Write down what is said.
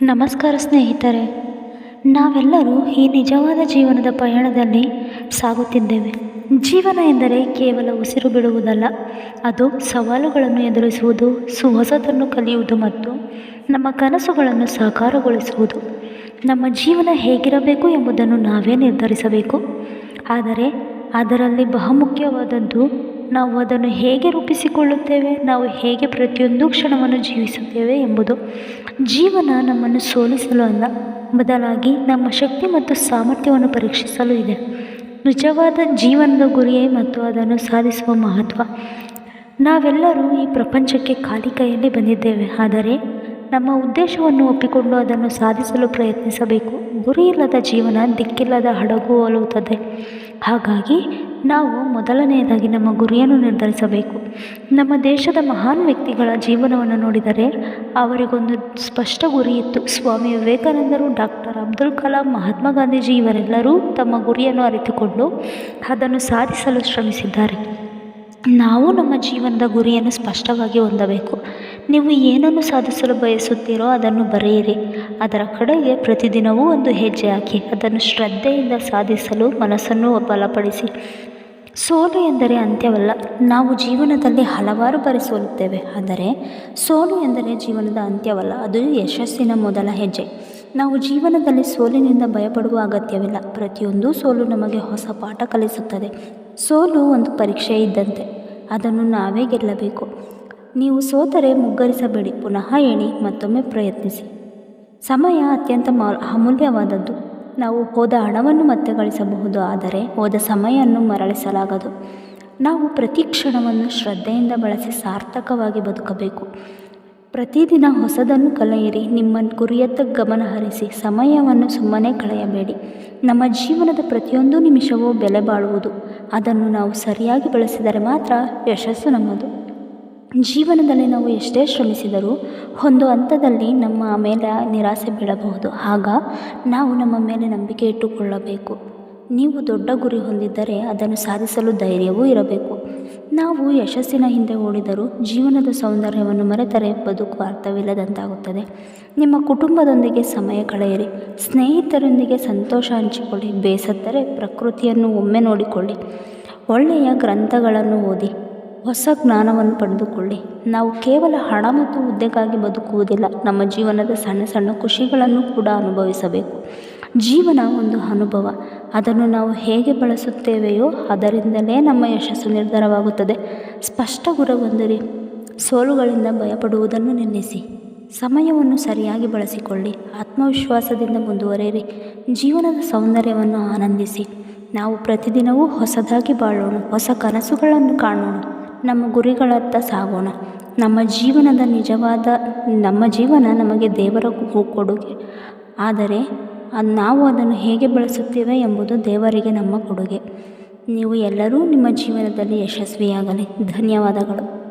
ನಮಸ್ಕಾರ ಸ್ನೇಹಿತರೆ, ನಾವೆಲ್ಲರೂ ಈ ನಿಜವಾದ ಜೀವನದ ಪಯಣದಲ್ಲಿ ಸಾಗುತ್ತಿದ್ದೇವೆ. ಜೀವನ ಎಂದರೆ ಕೇವಲ ಉಸಿರು ಬಿಡುವುದಲ್ಲ, ಅದು ಸವಾಲುಗಳನ್ನು ಎದುರಿಸುವುದು ಹೊಸತನ್ನು ಕಲಿಯುವುದು ಮತ್ತು ನಮ್ಮ ಕನಸುಗಳನ್ನು ಸಾಕಾರಗೊಳಿಸುವುದು. ನಮ್ಮ ಜೀವನ ಹೇಗಿರಬೇಕು ಎಂಬುದನ್ನು ನಾವೇ ನಿರ್ಧರಿಸಬೇಕು. ಆದರೆ ಅದರಲ್ಲಿ ಬಹುಮುಖ್ಯವಾದದ್ದು ನಾವು ಅದನ್ನು ಹೇಗೆ ರೂಪಿಸಿಕೊಳ್ಳುತ್ತೇವೆ, ನಾವು ಹೇಗೆ ಪ್ರತಿಯೊಂದು ಕ್ಷಣವನ್ನು ಜೀವಿಸುತ್ತೇವೆ ಎಂಬುದು ಜೀವನ ನಮ್ಮನ್ನು ಸೋಲಿಸಲು ಅಲ್ಲ, ಬದಲಾಗಿ ನಮ್ಮ ಶಕ್ತಿ ಮತ್ತು ಸಾಮರ್ಥ್ಯವನ್ನು ಪರೀಕ್ಷಿಸಲು ಇದೆ. ನಿಜವಾದ ಜೀವನದ ಗುರಿಯೇ ಮತ್ತು ಅದನ್ನು ಸಾಧಿಸುವ ಮಹತ್ವ. ನಾವೆಲ್ಲರೂ ಈ ಪ್ರಪಂಚಕ್ಕೆ ಖಾಲಿ ಕೈಯಲ್ಲಿ ಬಂದಿದ್ದೇವೆ, ಆದರೆ ನಮ್ಮ ಉದ್ದೇಶವನ್ನು ಒಪ್ಪಿಕೊಂಡು ಅದನ್ನು ಸಾಧಿಸಲು ಪ್ರಯತ್ನಿಸಬೇಕು. ಗುರಿಯಿಲ್ಲದ ಜೀವನ ದಿಕ್ಕಿಲ್ಲದ ಹಡಗು ಹೋಲುತ್ತದೆ ಹಾಗಾಗಿ ನಾವು ಮೊದಲನೆಯದಾಗಿ ನಮ್ಮ ಗುರಿಯನ್ನು ನಿರ್ಧರಿಸಬೇಕು. ನಮ್ಮ ದೇಶದ ಮಹಾನ್ ವ್ಯಕ್ತಿಗಳ ಜೀವನವನ್ನು ನೋಡಿದರೆ ಅವರಿಗೊಂದು ಸ್ಪಷ್ಟ ಗುರಿ ಇತ್ತು. ಸ್ವಾಮಿ ವಿವೇಕಾನಂದರು ಡಾಕ್ಟರ್ ಅಬ್ದುಲ್ ಕಲಾಂ, ಮಹಾತ್ಮ ಗಾಂಧೀಜಿ ಇವರೆಲ್ಲರೂ ತಮ್ಮ ಗುರಿಯನ್ನು ಅರಿತುಕೊಂಡು ಅದನ್ನು ಸಾಧಿಸಲು ಶ್ರಮಿಸಿದ್ದಾರೆ. ನಾವು ನಮ್ಮ ಜೀವನದ ಗುರಿಯನ್ನು ಸ್ಪಷ್ಟವಾಗಿ ಹೊಂದಬೇಕು. ನೀವು ಏನನ್ನು ಸಾಧಿಸಲು ಬಯಸುತ್ತೀರೋ ಅದನ್ನು ಬರೆಯಿರಿ. ಅದರ ಕಡೆಗೆ ಪ್ರತಿದಿನವೂ ಒಂದು ಹೆಜ್ಜೆ ಹಾಕಿ, ಅದನ್ನು ಶ್ರದ್ಧೆಯಿಂದ ಸಾಧಿಸಲು ಮನಸ್ಸನ್ನು ಬಲಪಡಿಸಿ. ಸೋಲು ಎಂದರೆ ಅಂತ್ಯವಲ್ಲ, ನಾವು ಜೀವನದಲ್ಲಿ ಹಲವಾರು ಬಾರಿ ಸೋಲುತ್ತೇವೆ. ಆದರೆ, ಸೋಲು ಎಂದರೆ ಜೀವನದ ಅಂತ್ಯವಲ್ಲ, ಅದು ಯಶಸ್ಸಿನ ಮೊದಲ ಹೆಜ್ಜೆ. ನಾವು ಜೀವನದಲ್ಲಿ ಸೋಲಿನಿಂದ ಭಯಪಡುವ ಅಗತ್ಯವಿಲ್ಲ. ಪ್ರತಿಯೊಂದು ಸೋಲು ನಮಗೆ ಹೊಸ ಪಾಠ ಕಲಿಸುತ್ತದೆ. ಸೋಲು ಒಂದು ಪರೀಕ್ಷೆ ಇದ್ದಂತೆ, ಅದನ್ನು ನಾವೇ ಗೆಲ್ಲಬೇಕು. ನೀವು ಸೋತರೆ ಮುಗ್ಗರಿಸಬೇಡಿ. ಪುನಃ ಹೇಳಿ ಮತ್ತೊಮ್ಮೆ ಪ್ರಯತ್ನಿಸಿ. ಸಮಯ ಅತ್ಯಂತ ಅಮೂಲ್ಯವಾದದ್ದು. ನಾವು ಹೋದ ಹಣವನ್ನು ಮತ್ತೆ ಗಳಿಸಬಹುದು, ಆದರೆ ಹೋದ ಸಮಯವನ್ನು ಮರಳಿಸಲಾಗದು. ನಾವು ಪ್ರತಿ ಕ್ಷಣವನ್ನು ಶ್ರದ್ಧೆಯಿಂದ ಬಳಸಿ ಸಾರ್ಥಕವಾಗಿ ಬದುಕಬೇಕು. ಪ್ರತಿದಿನ ಹೊಸದನ್ನು ಕಲಿಯಿರಿ, ನಿಮ್ಮ ಗುರಿಯತ್ತ ಗಮನ ಹರಿಸಿ, ಸಮಯವನ್ನು ಸುಮ್ಮನೆ ಕಳೆಯಬೇಡಿ. ನಮ್ಮ ಜೀವನದ ಪ್ರತಿಯೊಂದು ನಿಮಿಷವೂ ಬೆಲೆ ಬಾಳುವುದು ಅದನ್ನು ನಾವು ಸರಿಯಾಗಿ ಬಳಸಿದರೆ ಮಾತ್ರ ಯಶಸ್ಸು ನಮ್ಮದು. ಜೀವನದಲ್ಲಿ ನಾವು ಎಷ್ಟೇ ಶ್ರಮಿಸಿದರೂ ಒಂದು ಹಂತದಲ್ಲಿ ನಮ್ಮ ಮೇಲೆ ನಿರಾಸೆ ಬೀಳಬಹುದು. ಆಗ ನಾವು ನಮ್ಮ ಮೇಲೆ ನಂಬಿಕೆ ಇಟ್ಟುಕೊಳ್ಳಬೇಕು. ನೀವು ದೊಡ್ಡ ಗುರಿ ಹೊಂದಿದ್ದರೆ ಅದನ್ನು ಸಾಧಿಸಲು ಧೈರ್ಯವೂ ಇರಬೇಕು. ನಾವು ಯಶಸ್ಸಿನ ಹಿಂದೆ ಓಡಿದರೂ ಜೀವನದ ಸೌಂದರ್ಯವನ್ನು ಮರೆತರೆ ಬದುಕು ಅರ್ಥವಿಲ್ಲದಂತಾಗುತ್ತದೆ. ನಿಮ್ಮ ಕುಟುಂಬದೊಂದಿಗೆ ಸಮಯ ಕಳೆಯಿರಿ. ಸ್ನೇಹಿತರೊಂದಿಗೆ ಸಂತೋಷ ಹಂಚಿಕೊಳ್ಳಿ. ಬೇಸತ್ತರೆ ಪ್ರಕೃತಿಯನ್ನು ಒಮ್ಮೆ ನೋಡಿಕೊಳ್ಳಿ. ಒಳ್ಳೆಯ ಗ್ರಂಥಗಳನ್ನು ಓದಿ. ಹೊಸ ಜ್ಞಾನವನ್ನು ಪಡೆದುಕೊಳ್ಳಿ. ನಾವು ಕೇವಲ ಹಣ ಮತ್ತು ಹುದ್ದೆಗಾಗಿ ಬದುಕುವುದಿಲ್ಲ. ನಮ್ಮ ಜೀವನದ ಸಣ್ಣ ಸಣ್ಣ ಖುಷಿಗಳನ್ನು ಕೂಡ ಅನುಭವಿಸಬೇಕು. ಜೀವನ ಒಂದು ಅನುಭವ. ಅದನ್ನು ನಾವು ಹೇಗೆ ಬಳಸುತ್ತೇವೆಯೋ ಅದರಿಂದಲೇ ನಮ್ಮ ಯಶಸ್ಸು ನಿರ್ಧಾರವಾಗುತ್ತದೆ. ಸ್ಪಷ್ಟ ಗುರ ಸೋಲುಗಳಿಂದ ಭಯಪಡುವುದನ್ನು ನಿಲ್ಲಿಸಿ. ಸಮಯವನ್ನು ಸರಿಯಾಗಿ ಬಳಸಿಕೊಳ್ಳಿ. ಆತ್ಮವಿಶ್ವಾಸದಿಂದ ಮುಂದುವರೆಯಿರಿ. ಜೀವನದ ಸೌಂದರ್ಯವನ್ನು ಆನಂದಿಸಿ. ನಾವು ಪ್ರತಿದಿನವೂ ಹೊಸದಾಗಿ ಬಾಳೋಣ. ಹೊಸ ಕನಸುಗಳನ್ನು ಕಾಣೋಣ. ನಮ್ಮ ಗುರಿಗಳತ್ತ ಸಾಗೋಣ. ನಮ್ಮ ಜೀವನದ ನಿಜವಾದ, ನಮ್ಮ ಜೀವನ ನಮಗೆ ದೇವರ ಕೊಡುಗೆ. ಆದರೆ ನಾವು ಅದನ್ನು ಹೇಗೆ ಬಳಸುತ್ತೇವೆ ಎಂಬುದು ದೇವರಿಗೆ ನಮ್ಮ ಕೊಡುಗೆ. ನೀವು ಎಲ್ಲರೂ ನಿಮ್ಮ ಜೀವನದಲ್ಲಿ ಯಶಸ್ವಿಯಾಗಲಿ. ಧನ್ಯವಾದಗಳು.